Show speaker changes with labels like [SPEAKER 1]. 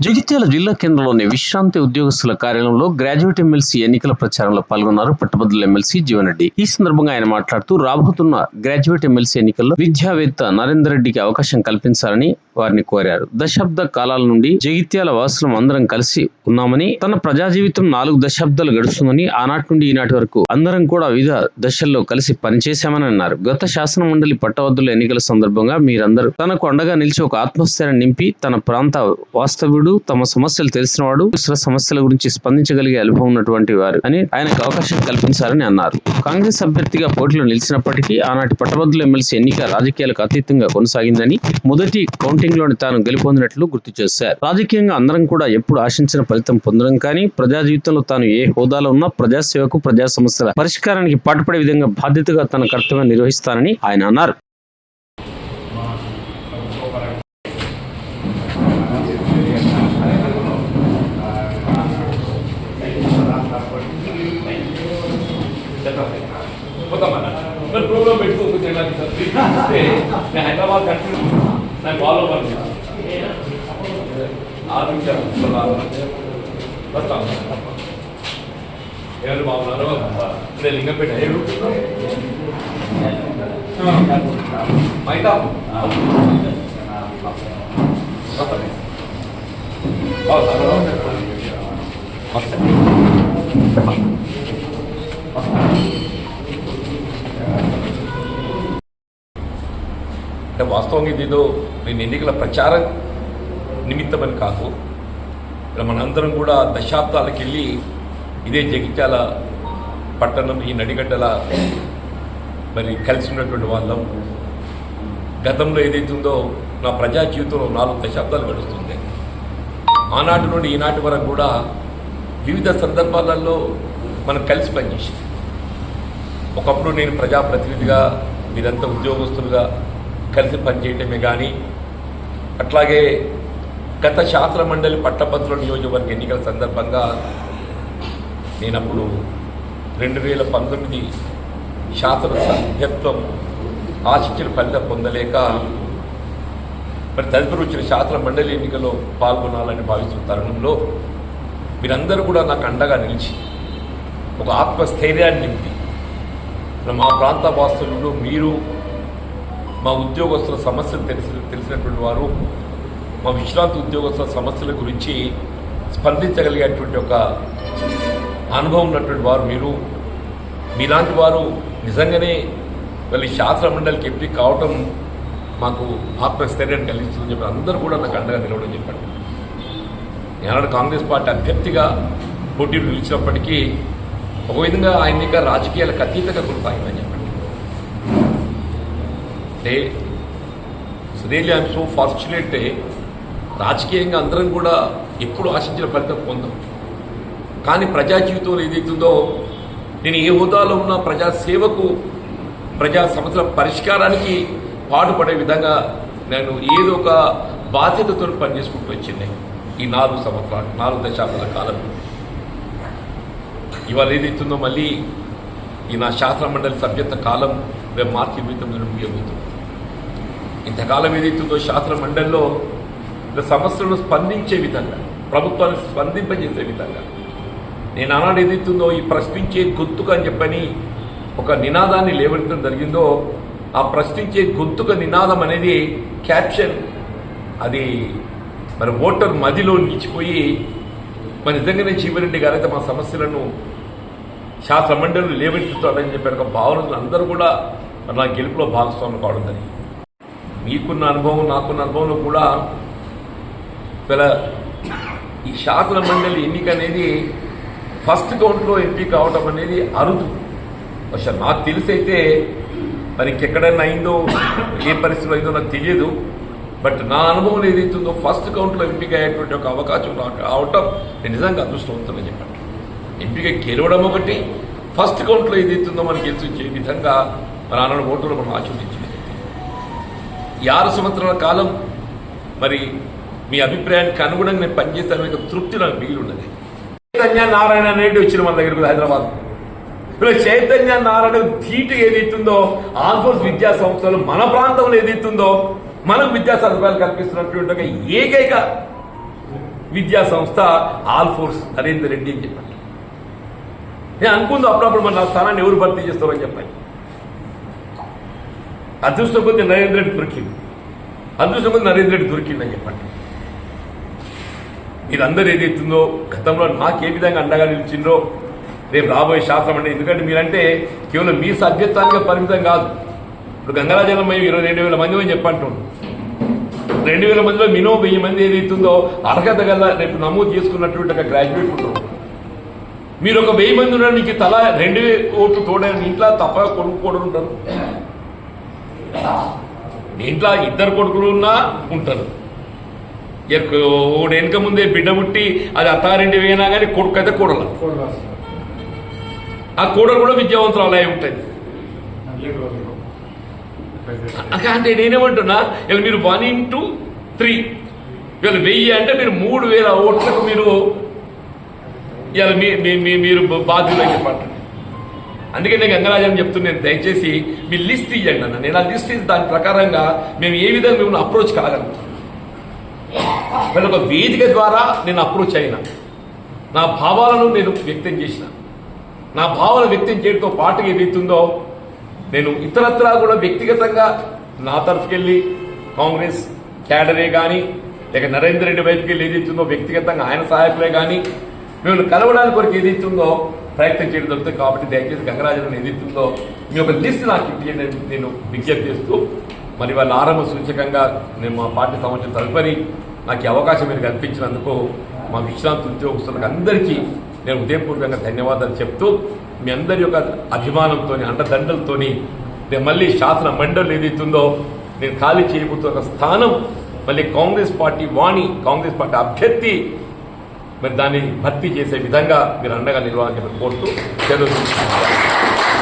[SPEAKER 1] జగిత్యాల జిల్లా కేంద్రంలోని విశ్రాంతి ఉద్యోగస్తుల కార్యాలయంలో గ్రాడ్యుయేట్ ఎమ్మెల్సీ ఎన్నికల ప్రచారంలో పాల్గొన్నారు పట్టభద్రుల ఎమ్మెల్సీ జీవన్ రెడ్డి ఈ సందర్భంగా ఆయన మాట్లాడుతూ రాబోతున్న గ్రాడ్యుయేట్ ఎమ్మెల్సీ ఎన్నికల్లో విద్యావేత్త నరేందర్ రెడ్డికి అవకాశం కల్పించాలని వారిని కోరారు. దశాబ్ద కాలాల నుండి జగిత్యాల వాసులం అందరం కలిసి ఉన్నామని తన ప్రజా జీవితం నాలుగు దశాబ్దాలు గడుస్తుందని ఆనాటి నుండి ఈనాటి వరకు అందరం కూడా వివిధ దశల్లో కలిసి పనిచేశామని అన్నారు. గత శాసన మండలి పట్టభద్రుల ఎన్నికల సందర్భంగా మీరందరూ తనకు అండగా నిలిచి ఒక ఆత్మస్థైర్యం నింపి తన ప్రాంత వాస్తవ్యుడు తమ సమస్యలు తెలిసినవాడు ఇతర సమస్యల గురించి స్పందించగలిగే అనుభవం ఉన్నటువంటి వారు అని ఆయనకు అవకాశం కల్పించారని అన్నారు. కాంగ్రెస్ అభ్యర్థిగా పోటీలో నిలిచినప్పటికీ ఆనాటి పట్టభద్రుల ఎమ్మెల్సీ ఎన్నిక రాజకీయాలకు అతీతంగా కొనసాగిందని మొదటి కౌంటింగ్లోని తాను గెలుపొందినట్లు గుర్తు చేశారు. రాజకీయంగా అందరం కూడా ఎప్పుడు ఆశించిన ఫలితం పొందడం కానీ ప్రజా జీవితంలో తాను ఏ హోదాలో ఉన్నా ప్రజాసేవకు ప్రజా సమస్యల పరిష్కారానికి పాటుపడే విధంగా బాధ్యతగా తన కర్తవ్యం నిర్వహిస్తానని ఆయన అన్నారు.
[SPEAKER 2] పోతామన్నా మరి ప్రోగ్రామ్ పెట్టుకోవచ్చు నేను హైదరాబాద్ కంట్రీ నేను ఫాలో అవ్వండి ఆరు నిమిషాలు వస్తాను ఎవరు బాగున్నారు ఇదే లింగంపేట. ఏడు మైతా. వస్తాను వాస్తవంగా ఇదేదో నేను ఎన్నికల ప్రచారం నిమిత్తమని కాదు. ఇక్కడ మనందరం కూడా దశాబ్దాలకు వెళ్ళి ఇదే జగిత్యాల పట్టణం ఈ నడిగడ్డల మరి కలిసి ఉన్నటువంటి వాళ్ళం. గతంలో ఏదైతుందో నా ప్రజా జీవితంలో నాలుగు దశాబ్దాలు గడుస్తుంది. ఆనాటి నుండి ఈనాటి వరకు కూడా వివిధ సందర్భాలలో మనం కలిసి పనిచేసాం ఒకప్పుడు నేను ప్రజాప్రతినిధిగా మీరంతా ఉద్యోగస్తులుగా కలిసి పనిచేయటమే కానీ అట్లాగే గత శాస్త్ర మండలి పట్టభద్రుల నియోజకవర్గ ఎన్నికల సందర్భంగా నేను అప్పుడు రెండు వేల పంతొమ్మిది శాసన సభ్యత్వం ఆశించిన ఫలితం పొందలేక మరి తదుపరి వచ్చిన శాసన మండలి ఎన్నికల్లో పాల్గొనాలని భావిస్తున్న తరుణంలో మీరందరూ కూడా నాకు అండగా నిలిచి ఒక ఆత్మస్థైర్యాన్ని నింపి మా ప్రాంత వాస్తులు మీరు మా ఉద్యోగస్తుల సమస్యలు తెలిసి తెలిసినటువంటి వారు మా విశ్రాంతి ఉద్యోగస్తుల సమస్యల గురించి స్పందించగలిగేటువంటి ఒక అనుభవం ఉన్నటువంటి వారు మీరు. మీలాంటి వారు నిజంగానే మళ్ళీ శాస్త్ర మండలికి ఎంపిక కావటం మాకు ఆత్మస్థైర్యాన్ని కలిగిస్తుందని చెప్పి అందరూ కూడా నాకు అండగా నిలవడం చెప్పండి. ఏనాడు కాంగ్రెస్ పార్టీ అభ్యర్థిగా పోటీలు నిలిచినప్పటికీ ఒక విధంగా ఆయన ఇంకా రాజకీయాలకు అతీతంగా కొనసాగిందని చెప్పండి. అంటే రియల్లీ ఐఎమ్ సో ఫార్చునేట్ రాజకీయంగా అందరం కూడా ఎప్పుడు ఆశించిన ఫలితం పొందాం. కానీ ప్రజా జీవితంలో ఏదైతుందో నేను ఏ హోదాలో ఉన్న ప్రజాసేవకు ప్రజా సమస్యల పరిష్కారానికి పాటుపడే విధంగా నేను ఏదో ఒక బాధ్యతతో పనిచేసుకుంటూ వచ్చింది ఈ నాలుగు సంవత్సరాలు నాలుగు దశాబ్దాల కాలం. ఇవాళ ఏదైతుందో మళ్ళీ ఈ నా శాస్త్ర మండలి సభ్యత కాలం రేపు మార్చి ఇరవై తొమ్మిది ముగియబోతుంది ఇంతకాలం ఏదైతుందో శాస్త్ర మండలిలో సమస్యలను స్పందించే విధంగా ప్రభుత్వాన్ని స్పందింపజేసే విధంగా నేను ఆనాడు ఏదైతుందో ఈ ప్రశ్నించే గొంతుక అని చెప్పని ఒక నినాదాన్ని లేవనెత్తడం జరిగిందో ఆ ప్రశ్నించే గొంతుక నినాదం అనేది క్యాప్షన్. అది మరి ఓటర్ మదిలో నిలిచిపోయి మరి నిజంగానే జీవరెడ్డి గారైతే మా సమస్యలను శాస్త్ర మండలి లేవనెత్తుతాడని చెప్పారు. ఒక భావనలు అందరూ కూడా మరి నా గెలుపులో భాగస్వామి కావడం జరిగింది. మీకున్న అనుభవం నాకున్న అనుభవంలో కూడా ఇలా ఈ శాసన మండలి ఎన్నిక అనేది ఫస్ట్ కౌంట్లో ఎంపీ కావడం అనేది అరుదు. బహుశా నాకు తెలిసైతే మరి ఇంకెక్కడైనా అయిందో ఏ పరిస్థితిలో అయిందో నాకు తెలియదు. బట్ నా అనుభవం ఏదైతుందో ఫస్ట్ కౌంట్లో ఎంపిక అయ్యేటువంటి ఒక అవకాశం నాకు రావటం నేను నిజంగా అదృష్టవంతమని చెప్పండి ఎంపిక గెలవడం ఒకటి ఫస్ట్ కౌంట్లో ఏదైతుందో మనకి తెలుసు విధంగా మరి ఆనాడు ఓటులు మనం ఆచరించింది ఈ ఆరు సంవత్సరాల కాలం మరి మీ అభిప్రాయానికి అనుగుణంగా నేను పనిచేస్తాను తృప్తి నాకు మిగిలి ఉన్నది చైతన్య నారాయణ అనేది వచ్చిన మన దగ్గరకు హైదరాబాద్. ఇప్పుడు చైతన్య నారాయణ ధీటు ఏదైతుందో ఆల్ఫోర్స్ విద్యా సంస్థలు మన ప్రాంతంలో ఏదైతుందో మనకు విద్యా సదుపాయాలు కల్పిస్తున్నటువంటి ఒక ఏకైక విద్యా సంస్థ ఆల్ఫోర్స్ నరేందర్ రెడ్డి అని చెప్పండి. నేను అనుకుందో అప్పుడప్పుడు మన స్థానాన్ని ఎవరు భర్తీ చేస్తారని చెప్పండి. అదృష్టం కొద్ది నరేంద్ర రెడ్డి దొరికింది. అదృష్టం కొద్ది నరేంద్ర రెడ్డి దొరికిందని చెప్పండి. మీరందరూ ఏదైతుందో గతంలో నాకు ఏ విధంగా అండగా నిలిచిందో రేపు రాబోయే శాస్త్రం అంటే ఎందుకంటే మీరంటే కేవలం మీ సభ్యత్వానికి పరిమితం కాదు. ఇప్పుడు గంగరాజనం మేము ఇరవై రెండు వేల మంది అని చెప్పంటున్నాం రెండు వేల మందిలో మినిమం వెయ్యి మంది ఏదైతుందో అర్హత గల రేపు నమోదు చేసుకున్నటువంటి ఒక గ్రాడ్యుయేట్ ఉంటారు మీరు ఒక వెయ్యి మంది ఉన్నారు నీకు తల రెండు ఓట్లు తోడని ఇంట్లో తప్ప కొడుకు ఉంటారు. దీంట్లో ఇద్దరు కొడుకులు ఉన్నా ఉంటారు. ఎక్క- ఓడు వెనక ముందే బిడ్డ పుట్టి అది అత్తారింటి వేయినా కానీ కొడుకు అయితే కూడలు. ఆ కూడలు కూడా విద్యావంతురాలు అయి ఉంటుంది అంటే నేనేమంటున్నా ఇలా మీరు వన్ ఇంటూ త్రీ ఇవాళ వెయ్యి అంటే మీరు మూడు వేల ఓట్లకు మీరు ఇలా మీ మీరు బాధ్యులు అయితే పట్టండి అందుకే నేను గంగరాజన్ చెప్తున్నాను దయచేసి మీ లిస్ట్ ఇవ్వండి అన్న. నేను ఆ లిస్ట్ ఇచ్చి దాని ప్రకారంగా మేము ఏ విధంగా మిమ్మల్ని అప్రోచ్ కాగలుగుతాం? వీళ్ళ ఒక వేదిక ద్వారా నేను అప్రోచ్ అయినా నా భావాలను నేను వ్యక్తం చేసిన నా భావాలను వ్యక్తం చేయడంతో పాటు ఏదైతుందో నేను ఇతరత్రా కూడా వ్యక్తిగతంగా నా తరఫుకెళ్ళి కాంగ్రెస్ క్యాడరే కానీ లేక నరేందర్ రెడ్డి వైపుకి వెళ్ళి ఏదైతుందో వ్యక్తిగతంగా ఆయన సహాయకులే కానీ మేము కలవడానికి కొరకు ఏదైతుందో ప్రయత్నం చేయడం జరుగుతుంది కాబట్టి దయచేసి గంగరాజన్ నేతృత్వంలో మీ ఒక లిస్ట్ నాకు ఇప్పించండి నేను విజ్ఞప్తి చేస్తూ మరి వాళ్ళ ఆరంభ సూచకంగా నేను మా పార్టీ సంవత్సరం తదుపరి నాకు అవకాశం మీరు కల్పించినందుకు మా విశ్రాంతి ఉద్యోగస్తులకు అందరికీ నేను ఉదయపూర్వకంగా ధన్యవాదాలు చెప్తూ మీ అందరి యొక్క అభిమానంతో అండదండలతో నేను మళ్ళీ శాసన మండలి ఏదైతుందో నేను ఖాళీ చేయబోతున్న ఒక స్థానం మళ్ళీ కాంగ్రెస్ పార్టీ వాణి కాంగ్రెస్ పార్టీ అభ్యర్థి మరి దాన్ని భర్తీ చేసే విధంగా మీరు అండగా నిలవాలని చెప్పి కోరుతూ తెలుగు